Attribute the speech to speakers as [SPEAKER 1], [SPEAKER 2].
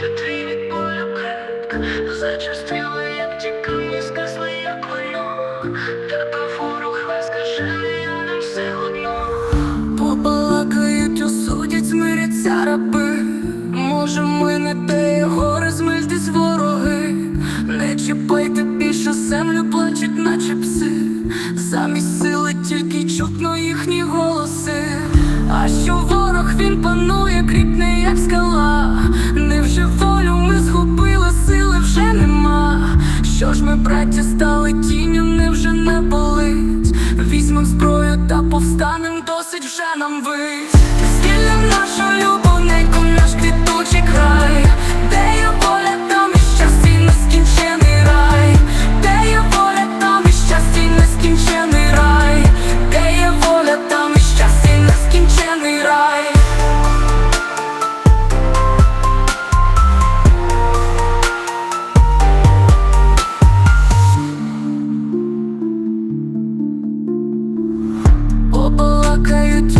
[SPEAKER 1] де
[SPEAKER 2] твій полюбит, зачастила, як Може, ми не те є гори, змильтись вороги. Не більше землю, плачуть, наче пси. Замість сили тільки чутно їхні голоси. А що ворог він панує? Браття, стали тінню, невже не болить? Візьмем зброю та повстанем, досить вже нам вить. Звільним нашу любов, ненько наш квітучий край, де є воля, там і щастя, нескінчений рай, де є воля, там і щастя, нескінчений рай, де є воля, там і щастя, нескінчений рай. Побалакають,